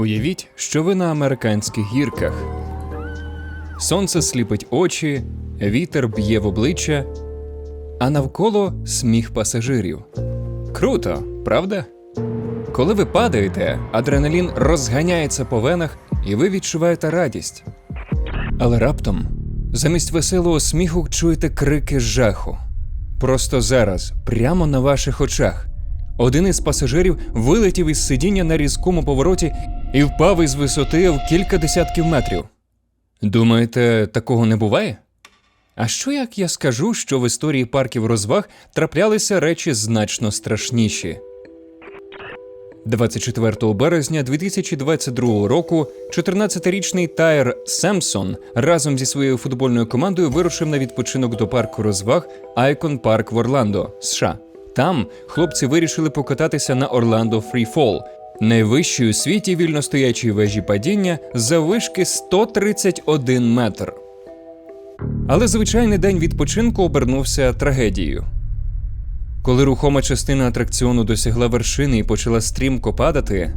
Уявіть, що ви на американських гірках. Сонце сліпить очі, вітер б'є в обличчя, а навколо сміх пасажирів. Круто, правда? Коли ви падаєте, адреналін розганяється по венах, і ви відчуваєте радість. Але раптом, замість веселого сміху, чуєте крики жаху. Просто зараз, прямо на ваших очах, один із пасажирів вилетів із сидіння на різкому повороті і впав із висоти в кілька десятків метрів. Думаєте, такого не буває? А що як я скажу, що в історії парків розваг траплялися речі значно страшніші? 24 березня 2022 року 14-річний Тайр Семсон разом зі своєю футбольною командою вирушив на відпочинок до парку розваг Айкон Парк в Орландо, США. Там хлопці вирішили покататися на Орландо Фріфол, найвищій у світі вільностоячій вежі падіння заввишки 131 метр. Але звичайний день відпочинку обернувся трагедією. Коли рухома частина атракціону досягла вершини і почала стрімко падати,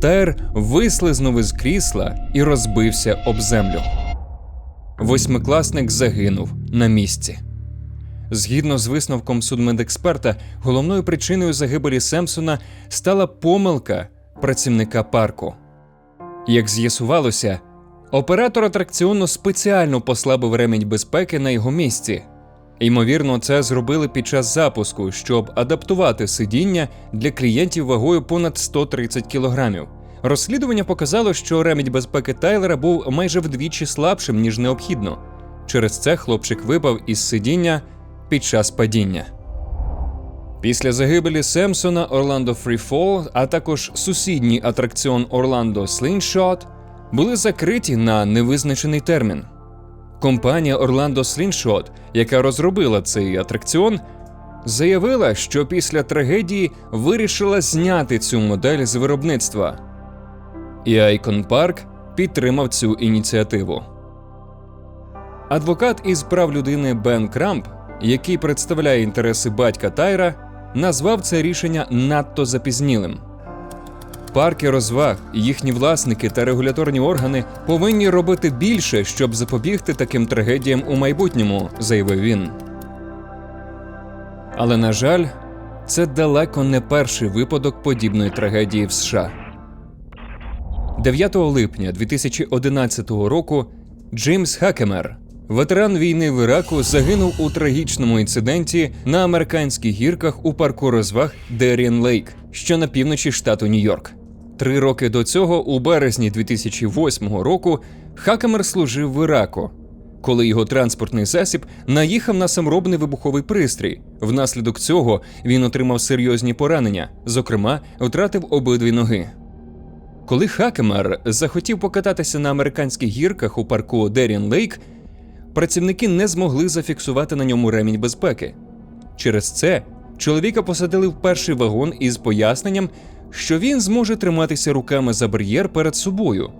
Тайр вислизнув із крісла і розбився об землю. Восьмикласник загинув на місці. Згідно з висновком судмедексперта, головною причиною загибелі Семпсона стала помилка працівника парку. Як з'ясувалося, оператор атракціону спеціально послабив ремінь безпеки на його місці. Ймовірно, це зробили під час запуску, щоб адаптувати сидіння для клієнтів вагою понад 130 кілограмів. Розслідування показало, що ремінь безпеки Тайлера був майже вдвічі слабшим, ніж необхідно. Через це хлопчик випав із сидіння під час падіння. Після загибелі Семпсона Орландо Фріфол, а також сусідній атракціон Орландо Сліншот були закриті на невизначений термін. Компанія Орландо Сліншот, яка розробила цей атракціон, заявила, що після трагедії вирішила зняти цю модель з виробництва. І Айкон Парк підтримав цю ініціативу. Адвокат із прав людини Бен Крамп, який представляє інтереси батька Тайра, назвав це рішення надто запізнілим. Парки розваг, їхні власники та регуляторні органи повинні робити більше, щоб запобігти таким трагедіям у майбутньому, заявив він. Але на жаль, це далеко не перший випадок подібної трагедії в США. 9 липня 2011 року Джеймс Хакемер, ветеран війни в Іраку, загинув у трагічному інциденті на американських гірках у парку розваг Дерріан Лейк, що на півночі штату Нью-Йорк. Три роки до цього, у березні 2008 року, Хакемер служив в Іраку, коли його транспортний засіб наїхав на саморобний вибуховий пристрій. Внаслідок цього він отримав серйозні поранення, зокрема, втратив обидві ноги. Коли Хакемер захотів покататися на американських гірках у парку Дерріан Лейк, працівники не змогли зафіксувати на ньому ремінь безпеки. Через це чоловіка посадили в перший вагон із поясненням, що він зможе триматися руками за бар'єр перед собою.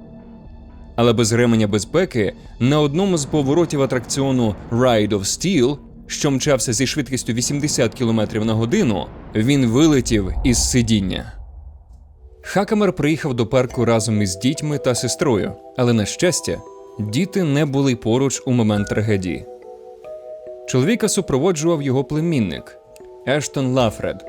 Але без ременя безпеки на одному з поворотів атракціону Ride of Steel, що мчався зі швидкістю 80 км на годину, він вилетів із сидіння. Хакамер приїхав до парку разом із дітьми та сестрою, але на щастя, діти не були поруч у момент трагедії. Чоловіка супроводжував його племінник Ештон Лафред.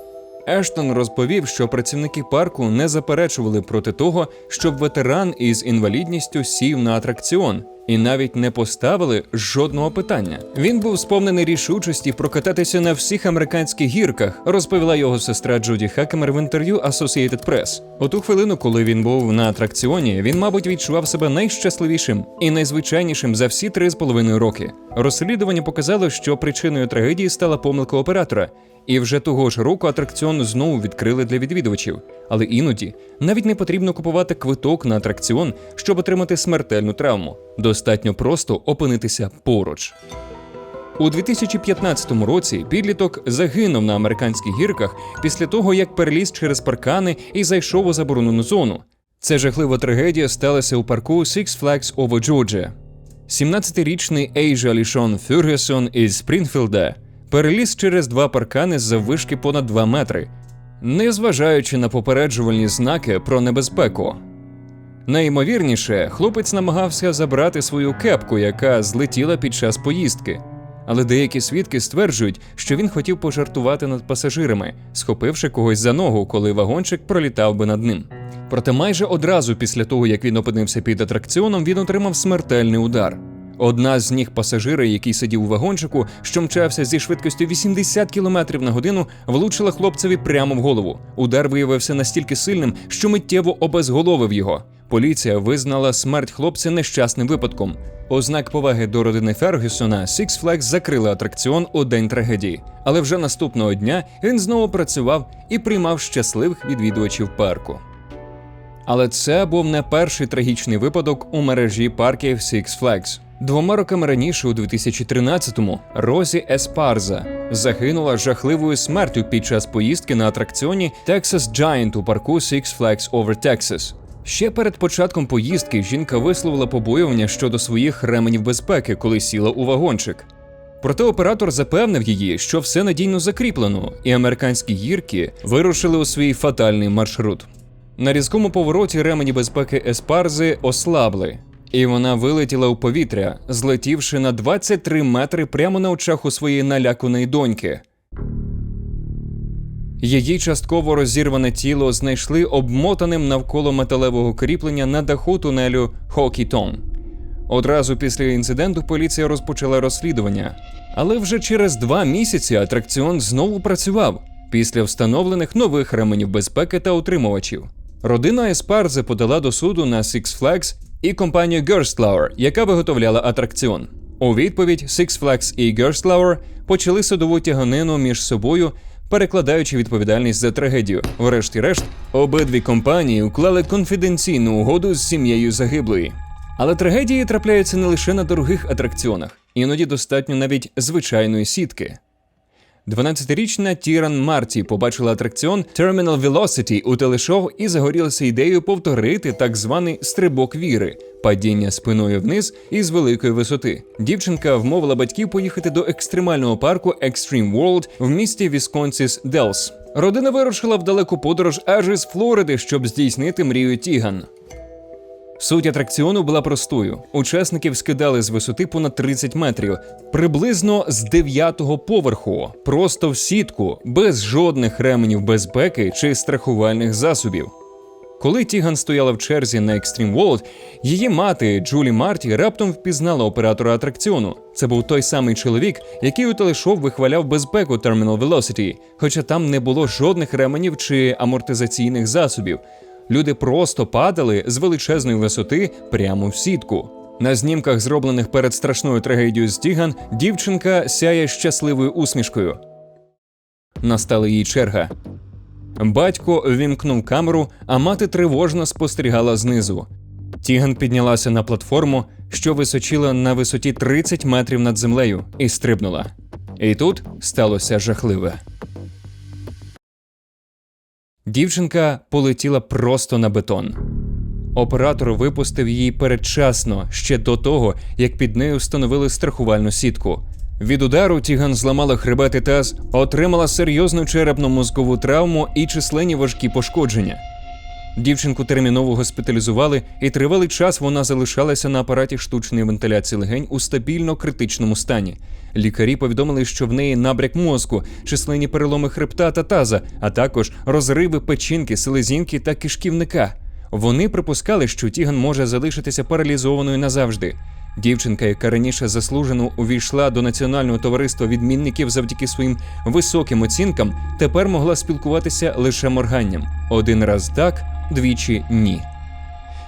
Ештон розповів, що працівники парку не заперечували проти того, щоб ветеран із інвалідністю сів на атракціон, і навіть не поставили жодного питання. Він був сповнений рішучості прокататися на всіх американських гірках, розповіла його сестра Джуді Хакемер в інтерв'ю Associated Press. У ту хвилину, коли він був на атракціоні, він, мабуть, відчував себе найщасливішим і найзвичайнішим за всі три з половиною роки. Розслідування показало, що причиною трагедії стала помилка оператора. І вже того ж року атракціон знову відкрили для відвідувачів. Але іноді навіть не потрібно купувати квиток на атракціон, щоб отримати смертельну травму. Достатньо просто опинитися поруч. У 2015 році підліток загинув на американських гірках після того, як переліз через паркани і зайшов у заборонену зону. Це жахлива трагедія сталася у парку Six Flags Over Georgia. 17-річний Ейжа Лішон Фюргесон із Спрінфілда переліз через два паркани з заввишки понад 2 метри, незважаючи на попереджувальні знаки про небезпеку. Найімовірніше, хлопець намагався забрати свою кепку, яка злетіла під час поїздки. Але деякі свідки стверджують, що він хотів пожартувати над пасажирами, схопивши когось за ногу, коли вагончик пролітав би над ним. Проте майже одразу після того, як він опинився під атракціоном, він отримав смертельний удар. Одна з ніг пасажира, який сидів у вагончику, що мчався зі швидкістю 80 км на годину, влучила хлопцеві прямо в голову. Удар виявився настільки сильним, що миттєво обезголовив його. Поліція визнала смерть хлопця нещасним випадком. Ознак поваги до родини Фергюсона Six Flags закрили атракціон у день трагедії, але вже наступного дня він знову працював і приймав щасливих відвідувачів парку. Але це був не перший трагічний випадок у мережі парків Six Flags. Двома роками раніше, у 2013-му, Розі Еспарза загинула жахливою смертю під час поїздки на атракціоні Texas Giant у парку Six Flags Over Texas. Ще перед початком поїздки жінка висловила побоювання щодо своїх ременів безпеки, коли сіла у вагончик. Проте оператор запевнив її, що все надійно закріплено, і американські гірки вирушили у свій фатальний маршрут. На різкому повороті ремені безпеки Еспарзи ослабли, і вона вилетіла у повітря, злетівши на 23 метри прямо на очах у своєї наляканої доньки. Її частково розірване тіло знайшли обмотаним навколо металевого кріплення на даху тунелю Хокітон. Одразу після інциденту поліція розпочала розслідування, але вже через два місяці атракціон знову працював після встановлених нових ременів безпеки та утримувачів. Родина Еспарзе подала до суду на Six Flags і компанію Gerstlauer, яка виготовляла атракціон. У відповідь Six Flags і Gerstlauer почали судову тяганину між собою, перекладаючи відповідальність за трагедію. Врешті-решт, обидві компанії уклали конфіденційну угоду з сім'єю загиблої. Але трагедії трапляються не лише на дорогих атракціонах, іноді достатньо навіть звичайної сітки. 12-річна Тіран Марті побачила атракціон Terminal Velocity у телешоу і загорілася ідеєю повторити так званий стрибок віри падіння спиною вниз із великої висоти. Дівчинка вмовила батьків поїхати до екстремального парку Extreme World в місті Вісконсіс Делс. Родина вирушила в далеку подорож аж із Флориди, щоб здійснити мрію Тіган. Суть атракціону була простою: учасників скидали з висоти понад 30 метрів, приблизно з дев'ятого поверху, просто в сітку, без жодних ременів безпеки чи страхувальних засобів. Коли Тіган стояла в черзі на Extreme World, її мати Джулі Марті раптом впізнала оператора атракціону. Це був той самий чоловік, який у телешоу вихваляв безпеку Terminal Velocity, хоча там не було жодних ременів чи амортизаційних засобів. Люди просто падали з величезної висоти прямо в сітку. На знімках, зроблених перед страшною трагедією з Тіган, дівчинка сяє щасливою усмішкою. Настала її черга. Батько вімкнув камеру, а мати тривожно спостерігала знизу. Тіган піднялася на платформу, що височила на висоті 30 метрів над землею, і стрибнула. І тут сталося жахливе. Дівчинка полетіла просто на бетон. Оператор випустив її передчасно ще до того, як під нею встановили страхувальну сітку. Від удару Тіган зламала хребет і таз, отримала серйозну черепно-мозкову травму і численні важкі пошкодження. Дівчинку терміново госпіталізували, і тривалий час вона залишалася на апараті штучної вентиляції легень у стабільно критичному стані. Лікарі повідомили, що в неї набряк мозку, численні переломи хребта та таза, а також розриви печінки, селезінки та кишківника. Вони припускали, що Тіган може залишитися паралізованою назавжди. Дівчинка, яка раніше заслужено увійшла до національного товариства відмінників завдяки своїм високим оцінкам, тепер могла спілкуватися лише морганням. Один раз так, двічі ні.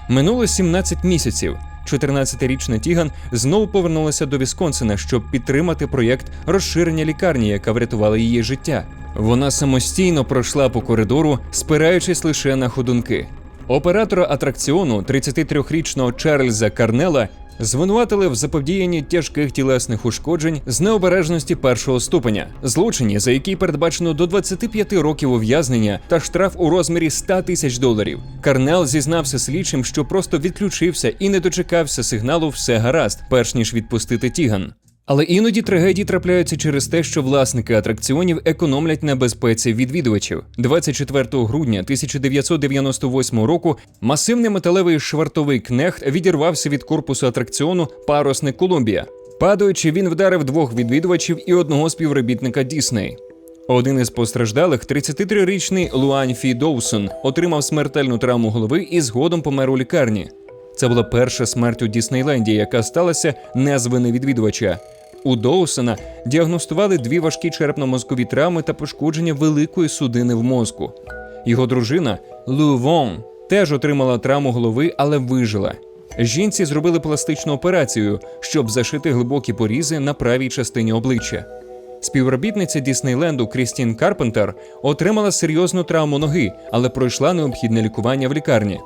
Минуло 17 місяців. 14-річна Тіган знову повернулася до Вісконсина, щоб підтримати проєкт розширення лікарні, яка врятувала її життя. Вона самостійно пройшла по коридору, спираючись лише на ходунки. Оператора атракціону, 33-річного Чарльза Карнела, звинуватили в заподіянні тяжких тілесних ушкоджень з необережності першого ступеня, злочині, за який передбачено до 25 років ув'язнення та штраф у розмірі 100 тисяч доларів. Карнел зізнався слідчим, що просто відключився і не дочекався сигналу все гаразд, перш ніж відпустити Тіган. Але іноді трагедії трапляються через те, що власники атракціонів економлять на безпеці відвідувачів. 24 грудня 1998 року масивний металевий швартовий кнехт відірвався від корпусу атракціону Парусник Колумбія. Падаючи, він вдарив двох відвідувачів і одного співробітника Дісней. Один із постраждалих, 33-річний Луань Фі Доусон, отримав смертельну травму голови і згодом помер у лікарні. Це була перша смерть у Діснейленді, яка сталася не з вини відвідувача. У Доусона діагностували дві важкі черепно-мозкові травми та пошкодження великої судини в мозку. Його дружина Лу Вон теж отримала травму голови, але вижила. Жінці зробили пластичну операцію, щоб зашити глибокі порізи на правій частині обличчя. Співробітниця Діснейленду Крістін Карпентер отримала серйозну травму ноги, але пройшла необхідне лікування в лікарні.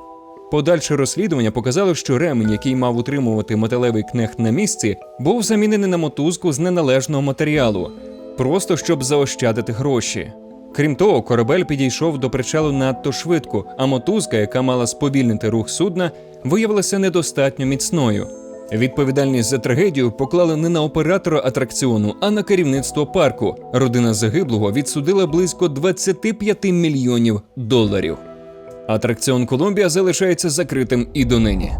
Подальше розслідування показало, що ремень, який мав утримувати металевий кнехт на місці, був замінений на мотузку з неналежного матеріалу, просто щоб заощадити гроші. Крім того, корабель підійшов до причалу надто швидко, а мотузка, яка мала сповільнити рух судна, виявилася недостатньо міцною. Відповідальність за трагедію поклали не на оператора атракціону, а на керівництво парку. Родина загиблого відсудила близько 25 мільйонів доларів. Атракціон Колумбія залишається закритим і донині.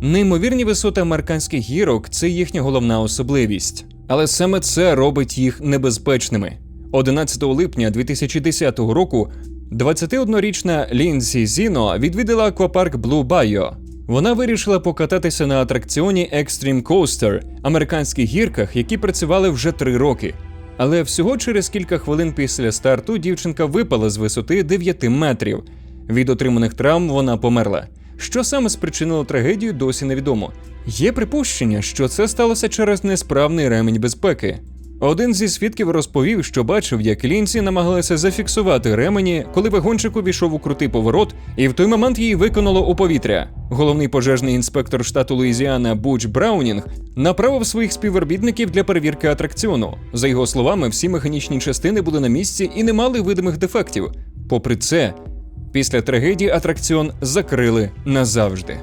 Неймовірні висоти американських гірок це їхня головна особливість, але саме це робить їх небезпечними. 11 липня 2010 року 21-річна Лінсі Зіно відвідала аквапарк Blue Bayou. Вона вирішила покататися на атракціоні Extreme Coaster – американських гірках, які працювали вже три роки. Але всього через кілька хвилин після старту дівчинка випала з висоти 9 метрів. Від отриманих травм вона померла. Що саме спричинило трагедію, досі невідомо. Є припущення, що це сталося через несправний ремень безпеки. Один зі свідків розповів, що бачив, як Лінсі намагалася зафіксувати ремені, коли вагончик увійшов у крутий поворот, і в той момент її виконало у повітря. Головний пожежний інспектор штату Луїзіана Буч Браунінг направив своїх співробітників для перевірки атракціону. За його словами, всі механічні частини були на місці і не мали видимих дефектів. Попри це, після трагедії атракціон закрили назавжди.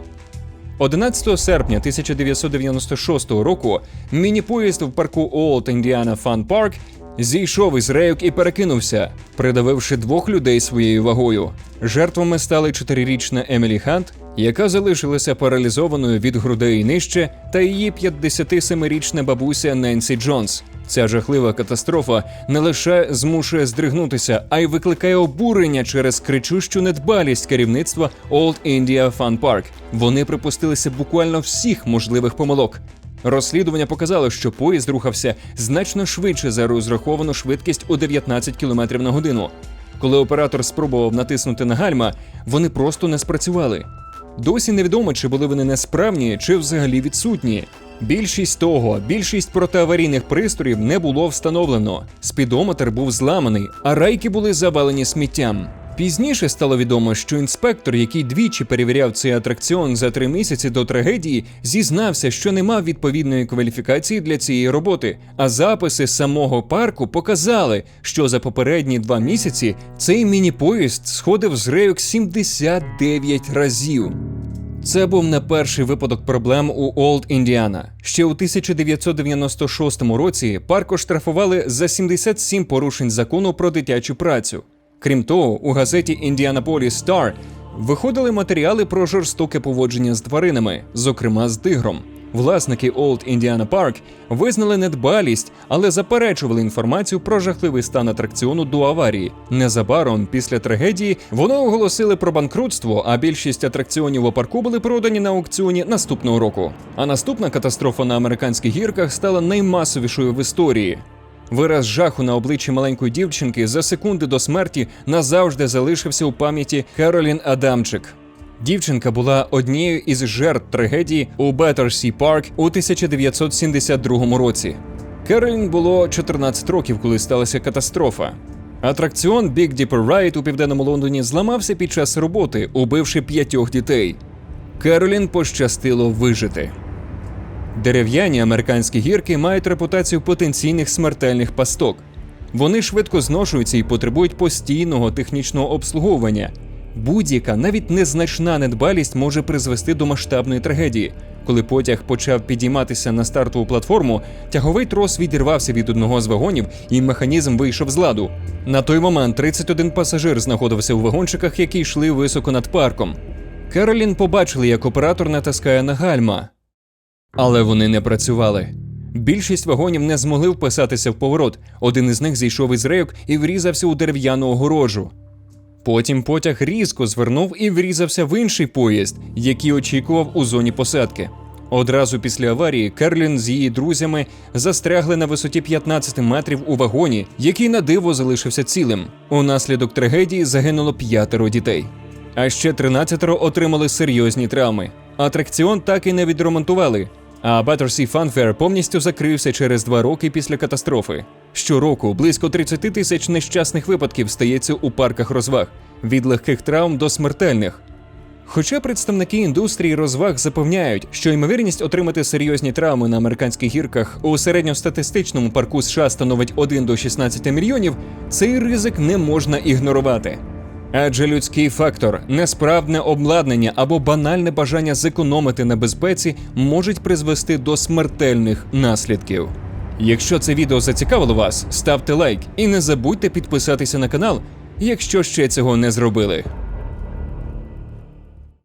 11 серпня 1996 року міні-поїзд в парку Old Indiana Fun Park зійшов із рейок і перекинувся, придавивши двох людей своєю вагою. Жертвами стали чотирирічна Емілі Хант, яка залишилася паралізованою від грудей нижче, та її 57-річна бабуся Ненсі Джонс. Ця жахлива катастрофа не лише змушує здригнутися, а й викликає обурення через кричущу недбалість керівництва Old India Fun Park. Вони припустилися буквально всіх можливих помилок. Розслідування показало, що поїзд рухався значно швидше за розраховану швидкість у 19 км на годину. Коли оператор спробував натиснути на гальма, вони просто не спрацювали. Досі невідомо, чи були вони несправні, чи взагалі відсутні. Більшість того, більшість протиаварійних пристроїв не було встановлено. Спідометр був зламаний, а райки були завалені сміттям. Пізніше стало відомо, що інспектор, який двічі перевіряв цей атракціон за три місяці до трагедії, зізнався, що не мав відповідної кваліфікації для цієї роботи. А записи самого парку показали, що за попередні два місяці цей міні-поїзд сходив з рейок 79 разів. Це був не перший випадок проблем у Олд Індіана. Ще у 1996 році парк оштрафували за 77 порушень закону про дитячу працю. Крім того, у газеті Indianapolis Star виходили матеріали про жорстоке поводження з тваринами, зокрема з тигром. Власники Old Indiana Park визнали недбалість, але заперечували інформацію про жахливий стан атракціону до аварії. Незабаром після трагедії вони оголосили про банкрутство, а більшість атракціонів у парку були продані на аукціоні наступного року. А наступна катастрофа на американських гірках стала наймасовішою в історії. Вираз жаху на обличчі маленької дівчинки за секунди до смерті назавжди залишився у пам'яті Керолін Адамчик. Дівчинка була однією із жертв трагедії у Беттерсі Парк у 1972 році. Керолін було 14 років, коли сталася катастрофа. Атракціон Big Dipper Ride у південному Лондоні зламався під час роботи, убивши п'ятьох дітей. Керолін пощастило вижити. Дерев'яні американські гірки мають репутацію потенційних смертельних пасток. Вони швидко зношуються і потребують постійного технічного обслуговування. Будь-яка навіть незначна недбалість може призвести до масштабної трагедії. Коли потяг почав підійматися на стартову платформу, тяговий трос відірвався від одного з вагонів, і механізм вийшов з ладу. На той момент 31 пасажир знаходився у вагончиках, які йшли високо над парком. Керолін побачили, як оператор натискає на гальма, але вони не працювали. Більшість вагонів не змогли вписатися в поворот. Один із них зійшов із рейок і врізався у дерев'яну огорожу. Потім потяг різко звернув і врізався в інший поїзд, який очікував у зоні посадки. Одразу після аварії Керлін з її друзями застрягли на висоті 15 метрів у вагоні, який на диво залишився цілим. Унаслідок трагедії загинуло п'ятеро дітей. А ще 13 отримали серйозні травми. Атракціон так і не відремонтували. А Battersea Fair повністю закрився через два роки після катастрофи. Щороку близько 30 тисяч нещасних випадків стається у парках розваг від легких травм до смертельних. Хоча представники індустрії розваг запевняють, що ймовірність отримати серйозні травми на американських гірках у середньостатистичному парку США становить 1 до 16 мільйонів, цей ризик не можна ігнорувати. Адже людський фактор, несправне обладнання або банальне бажання зекономити на безпеці можуть призвести до смертельних наслідків. Якщо це відео зацікавило вас, ставте лайк і не забудьте підписатися на канал, якщо ще цього не зробили.